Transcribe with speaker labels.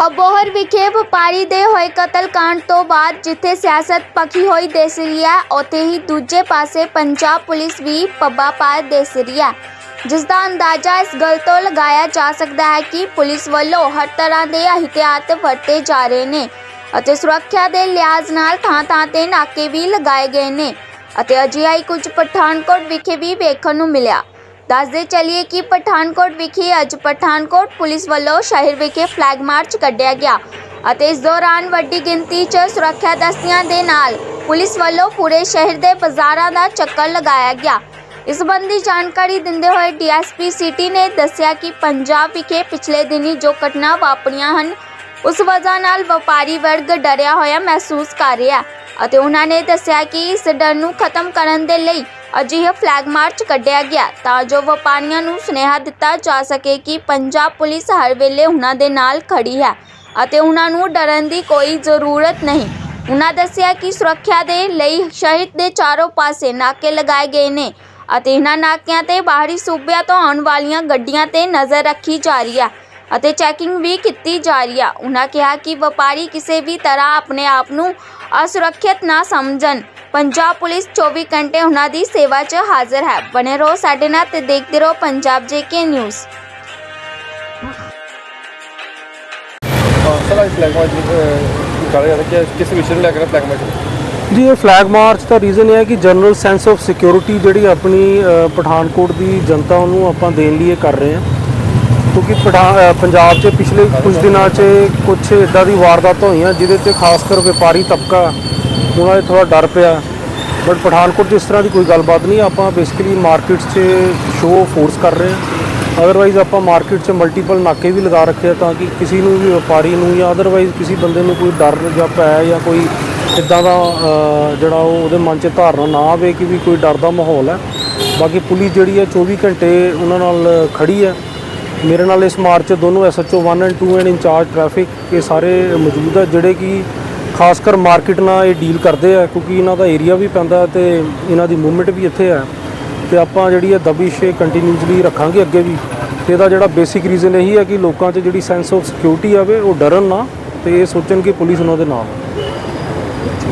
Speaker 1: ਅਬੋਹਰ ਵਿਖੇ ਵਪਾਰੀ ਦੇ ਹੋਏ ਕਤਲ ਕਾਂਡ ਤੋਂ ਬਾਅਦ ਜਿੱਥੇ ਸਿਆਸਤ ਪੱਕੀ ਹੋਈ ਦਿਸ ਰਹੀ ਹੈ, ਉੱਥੇ ਹੀ ਦੂਜੇ ਪਾਸੇ ਪੰਜਾਬ ਪੁਲਿਸ ਵੀ ਪੱਬਾ ਪਾਰ ਦਿਸ ਰਹੀ ਹੈ। ਜਿਸ ਦਾ ਅੰਦਾਜ਼ਾ ਇਸ ਗੱਲ ਤੋਂ ਲਗਾਇਆ ਜਾ ਸਕਦਾ ਹੈ ਕਿ ਪੁਲਿਸ ਵੱਲੋਂ ਹਰ ਤਰ੍ਹਾਂ ਦੇ ਅਹਿਤਿਆਤ ਵਰਤੇ ਜਾ ਰਹੇ ਨੇ ਅਤੇ ਸੁਰੱਖਿਆ ਦੇ ਲਿਹਾਜ਼ ਨਾਲ ਥਾਂ-ਥਾਂ ਤੇ ਨਾਕੇ ਵੀ ਲਗਾਏ ਗਏ ਨੇ ਅਤੇ ਅਜਿਹਾ ਹੀ ਕੁਝ ਪਠਾਨਕੋਟ ਵਿਖੇ ਵੀ ਵੇਖਣ ਨੂੰ ਮਿਲਿਆ। ਦੱਸਦੇ ਚੱਲੀਏ ਕਿ ਪਠਾਨਕੋਟ ਵਿਖੇ ਅੱਜ ਪਠਾਨਕੋਟ ਪੁਲਿਸ ਵੱਲੋਂ ਸ਼ਹਿਰ ਵਿਖੇ ਫਲੈਗ ਮਾਰਚ ਕੱਢਿਆ ਗਿਆ ਅਤੇ ਇਸ ਦੌਰਾਨ ਵੱਡੀ ਗਿਣਤੀ 'ਚ ਸੁਰੱਖਿਆ ਦਸਤੀਆਂ ਦੇ ਨਾਲ ਪੁਲਿਸ ਵੱਲੋਂ ਪੂਰੇ ਸ਼ਹਿਰ ਦੇ ਬਾਜ਼ਾਰਾਂ ਦਾ ਚੱਕਰ ਲਗਾਇਆ ਗਿਆ। ਇਸ ਸੰਬੰਧੀ ਜਾਣਕਾਰੀ ਦਿੰਦੇ ਹੋਏ ਡੀਐਸਪੀ ਸਿਟੀ ਨੇ ਦੱਸਿਆ ਕਿ ਪੰਜਾਬ ਵਿਖੇ ਪਿਛਲੇ ਦਿਨੀ ਜੋ ਘਟਨਾ ਵਾਪਰੀਆਂ ਹਨ, ਉਸ ਵਜ੍ਹਾ ਨਾਲ ਵਪਾਰੀ ਵਰਗ ਡਰਿਆ ਹੋਇਆ ਮਹਿਸੂਸ ਕਰ ਰਿਹਾ ਅਤੇ ਉਹਨਾਂ ਨੇ ਦੱਸਿਆ ਕਿ ਇਸ ਡਰ ਨੂੰ ਖਤਮ ਕਰਨ ਦੇ ਲਈ ਅਜਿਹਾ ਫਲੈਗ ਮਾਰਚ ਕੱਢਿਆ ਗਿਆ ਤਾਂ ਜੋ ਵਪਾਰੀਆਂ ਨੂੰ ਸੁਨੇਹਾ ਦਿੱਤਾ ਜਾ ਸਕੇ ਕਿ ਪੰਜਾਬ ਪੁਲਿਸ ਹਰ ਵੇਲੇ ਉਹਨਾਂ ਦੇ ਨਾਲ ਖੜੀ ਹੈ ਅਤੇ ਉਹਨਾਂ ਨੂੰ ਡਰਨ ਦੀ ਕੋਈ ਜ਼ਰੂਰਤ ਨਹੀਂ। ਉਹਨਾਂ ਦੱਸਿਆ ਕਿ ਸੁਰੱਖਿਆ ਦੇ ਲਈ ਸ਼ਹਿਰ ਦੇ ਚਾਰੋਂ ਪਾਸੇ ਨਾਕੇ ਲਗਾਏ ਗਏ ਨੇ ਅਤੇ ਇਹਨਾਂ ਨਾਕਿਆਂ ਤੇ ਬਾਹਰੀ ਸੂਬਿਆਂ ਤੋਂ ਆਉਣ ਵਾਲੀਆਂ ਗੱਡੀਆਂ ਤੇ ਨਜ਼ਰ ਰੱਖੀ ਜਾ ਰਹੀ ਹੈ ਅਤੇ ਚੈਕਿੰਗ ਵੀ ਕੀਤੀ ਜਾ ਰਹੀ ਹੈ। ਉਹਨਾਂ ਕਿਹਾ ਕਿ ਵਪਾਰੀ ਕਿਸੇ ਵੀ ਤਰ੍ਹਾਂ ਆਪਣੇ ਆਪ ਨੂੰ ਅਸੁਰੱਖਿਅਤ ਨਾ ਸਮਝਣ। ਪੰਜਾਬ ਪੁਲਿਸ 24 ਘੰਟੇ ਉਹਨਾਂ ਦੀ ਸੇਵਾ 'ਚ ਹਾਜ਼ਰ ਹੈ। ਬਨੇ ਰਹੋ ਸਾਡੇ ਨਾਲ ਤੇ ਦੇਖਦੇ ਰਹੋ ਪੰਜਾਬ ਜੇਕੇ ਨਿਊਜ਼।
Speaker 2: ਸਰ ਅੱਜ ਫਲੈਗ ਮਾਰਚ ਨਿਕਾਲਿਆ ਜਾ ਰਿਹਾ ਕਿ ਕਿਸ ਵਿਸ਼ੇ ਨੂੰ ਲੈ ਕੇ ਫਲੈਗ ਮਾਰਚ
Speaker 3: ਜੀ ਇਹ ਫਲੈਗ ਮਾਰਚ ਦਾ ਰੀਜ਼ਨ ਇਹ ਹੈ ਕਿ ਜਨਰਲ ਸੈਂਸ ਆਫ ਸਿਕਿਉਰਿਟੀ ਜਿਹੜੀ ਆਪਣੀ ਅ, ਪਠਾਨਕੋਟ ਦੀ ਜਨਤਾ ਨੂੰ ਆਪਾਂ ਦੇਣ ਲਈ ਇਹ ਕਰ ਰਹੇ ਹਾਂ। ਕਿਉਂਕਿ ਪਠਾ- ਅ, ਪੰਜਾਬ 'ਚ ਪਿਛਲੇ ਕੁਝ ਦਿਨਾਂ 'ਚ ਕੁਝ ਇਦਾਂ ਦੀ ਵਾਰਦਾਤਾਂ ਹੋਈਆਂ ਜਿਹਦੇ 'ਚ ਖਾਸ ਕਰ ਵਪਾਰੀ ਤਬਕਾ ਉਹਨਾਂ ਦੇ ਥੋੜਾ ਡਰ ਪਿਆ ਬਟ ਪਠਾਨਕੋਟ 'ਚ ਇਸ ਤਰ੍ਹਾਂ ਦੀ ਕੋਈ ਗੱਲਬਾਤ ਨਹੀਂ, ਆਪਾਂ ਬੇਸਿਕਲੀ ਮਾਰਕੀਟਸ 'ਚ ਸ਼ੋਅ ਫੋਰਸ ਕਰ ਰਹੇ ਹਾਂ। ਅਦਰਵਾਈਜ਼ ਆਪਾਂ ਮਾਰਕੀਟ 'ਚ ਮਲਟੀਪਲ ਨਾਕੇ ਵੀ ਲਗਾ ਰੱਖੇ ਆ ਤਾਂ ਕਿ ਕਿਸੇ ਨੂੰ ਵੀ ਵਪਾਰੀ ਨੂੰ ਜਾਂ ਅਦਰਵਾਈਜ਼ ਕਿਸੇ ਬੰਦੇ ਨੂੰ ਕੋਈ ਡਰ ਜਾਂ ਪੈ ਜਾਂ ਕੋਈ ਇਦਾਂ ਦਾ ਜਿਹੜਾ ਉਹ ਉਹਦੇ ਮਨ 'ਚ ਧਾਰਨਾ ਨਾ ਆਵੇ ਕਿ ਵੀ ਕੋਈ ਡਰ ਦਾ ਮਾਹੌਲ ਹੈ। ਬਾਕੀ ਪੁਲਿਸ ਜਿਹੜੀ ਹੈ 24 ਘੰਟੇ ਉਹਨਾਂ ਨਾਲ ਖੜੀ ਹੈ। ਮੇਰੇ ਨਾਲ ਇਸ ਮਾਰਚ 'ਚ ਦੋਨੋਂ SHO 1 and 2 and in charge traffic ਇਹ ਸਾਰੇ ਮੌਜੂਦ ਹੈ ਜਿਹੜੇ ਕਿ ਖਾਸ ਕਰ ਮਾਰਕੀਟ ਨਾਲ ਇਹ ਡੀਲ ਕਰਦੇ ਆ, ਕਿਉਂਕਿ ਇਹਨਾਂ ਦਾ ਏਰੀਆ ਵੀ ਪੈਂਦਾ ਤੇ ਇਹਨਾਂ ਦੀ ਮੂਵਮੈਂਟ ਵੀ ਇੱਥੇ ਹੈ। ਤੇ ਆਪਾਂ ਜਿਹੜੀ ਹੈ ਦਬਿਸ਼ ਕੰਟੀਨਿਊਸਲੀ ਰੱਖਾਂਗੇ ਅੱਗੇ ਵੀ। ਤੇ ਇਹਦਾ ਜਿਹੜਾ ਬੇਸਿਕ ਰੀਜ਼ਨ ਇਹੀ ਹੈ ਕਿ ਲੋਕਾਂ 'ਚ ਜਿਹੜੀ ਸੈਂਸ ਆਫ ਸਿਕਿਉਰਿਟੀ ਆਵੇ ਉਹ ਡਰਨ ਨਾ, ਤੇ ਇਹ ਸੋਚਣ ਕਿ ਪੁਲਿਸ ਉਹਨਾਂ ਦੇ ਨਾਲ। ਹੈ